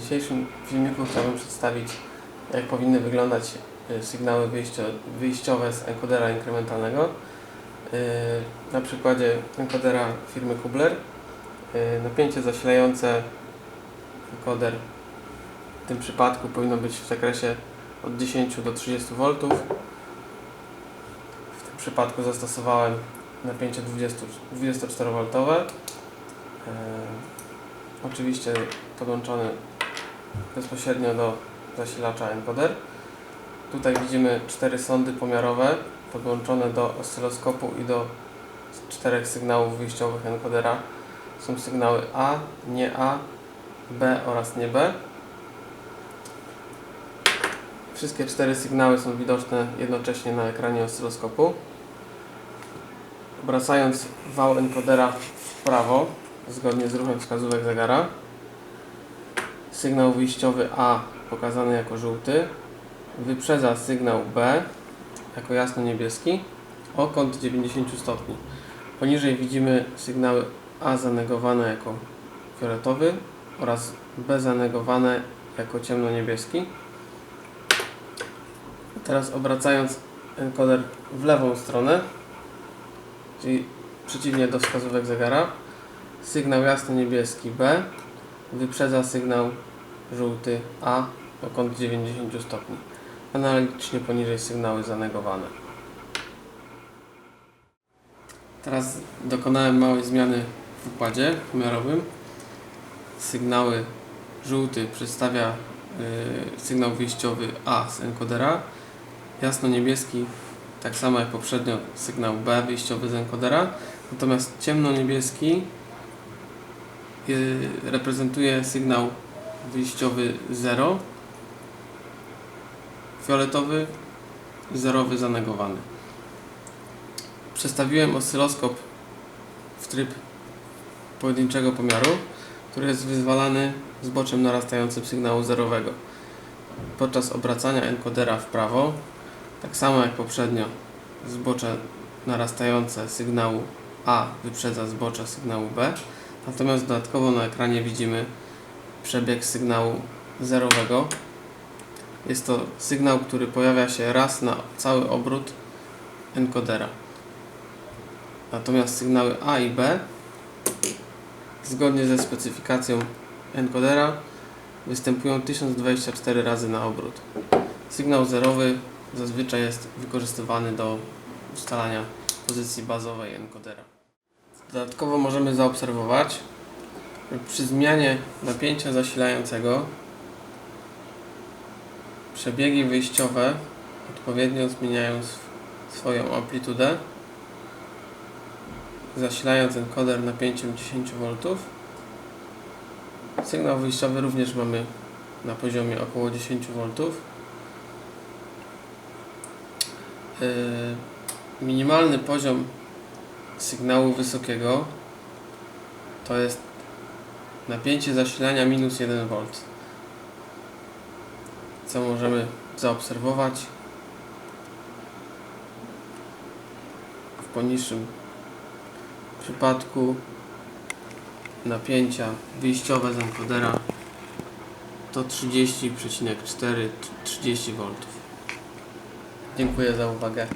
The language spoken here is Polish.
dzisiejszym filmiku chciałbym przedstawić, jak powinny wyglądać y, sygnały wyjścio, wyjściowe z enkodera inkrementalnego. Y, Na przykładzie enkodera firmy Kubler. Y, Napięcie zasilające enkoder w tym przypadku powinno być w zakresie od 10 do 30 V. W tym przypadku zastosowałem napięcie 20, 24V. E, oczywiście podłączony bezpośrednio do zasilacza encoder. Tutaj widzimy cztery sondy pomiarowe podłączone do oscyloskopu i do czterech sygnałów wyjściowych encodera. Są sygnały A, nie A, B oraz nie B. Wszystkie cztery sygnały są widoczne jednocześnie na ekranie oscyloskopu. Obracając wał encodera w prawo, zgodnie z ruchem wskazówek zegara, sygnał wyjściowy A pokazany jako żółty wyprzedza sygnał B jako jasno-niebieski o kąt 90 stopni. Poniżej widzimy sygnały A zanegowane jako fioletowy oraz B zanegowane jako ciemno-niebieski. Teraz obracając encoder w lewą stronę, czyli przeciwnie do wskazówek zegara, sygnał jasno-niebieski B wyprzedza sygnał żółty A o kąt 90 stopni. Analogicznie poniżej sygnały zanegowane. Teraz dokonałem małej zmiany w układzie pomiarowym. Sygnały żółty przedstawia y, sygnał wyjściowy A z encodera. Jasno-niebieski, tak samo jak poprzednio, sygnał B wyjściowy z encodera. Natomiast ciemno-niebieski reprezentuje sygnał wyjściowy 0, fioletowy, zerowy zanegowany. Przestawiłem oscyloskop w tryb pojedynczego pomiaru, który jest wyzwalany zboczem narastającym sygnału zerowego. Podczas obracania encodera w prawo, tak samo jak poprzednio, zbocze narastające sygnału A wyprzedza zbocze sygnału B, natomiast dodatkowo na ekranie widzimy przebieg sygnału zerowego. Jest to sygnał, który pojawia się raz na cały obrót encodera. Natomiast sygnały A i B, zgodnie ze specyfikacją encodera, występują 1024 razy na obrót. Sygnał zerowy zazwyczaj jest wykorzystywany do ustalania pozycji bazowej encodera. Dodatkowo możemy zaobserwować, że przy zmianie napięcia zasilającego przebiegi wyjściowe odpowiednio zmieniają sw- swoją amplitudę zasilając encoder napięciem 10 V. Sygnał wyjściowy również mamy na poziomie około 10 V. Yy, Minimalny poziom sygnału wysokiego to jest napięcie zasilania minus 1 V. Co możemy zaobserwować w poniższym przypadku napięcia wyjściowe z encodera to 30,4-30 V. Dziękuję za uwagę.